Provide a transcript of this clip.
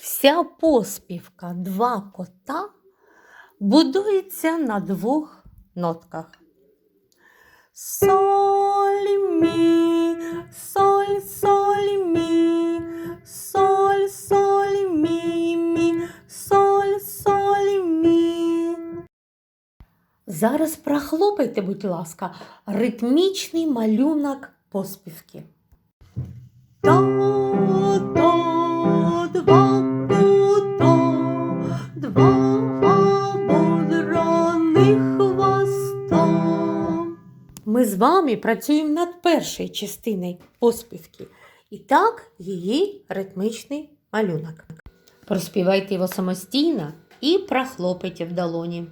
Вся поспівка два кота будується на двох нотках. Соль, мі, соль, соль, мі, соль, соль, мі, мі, соль, соль, мі. Зараз прохлопайте, будь ласка, ритмічний малюнок поспівки. До, до, два хвоста. Ми з вами працюємо над першою частиною поспівки. І так її ритмічний малюнок. Проспівайте його самостійно і прохлопайте в долоні.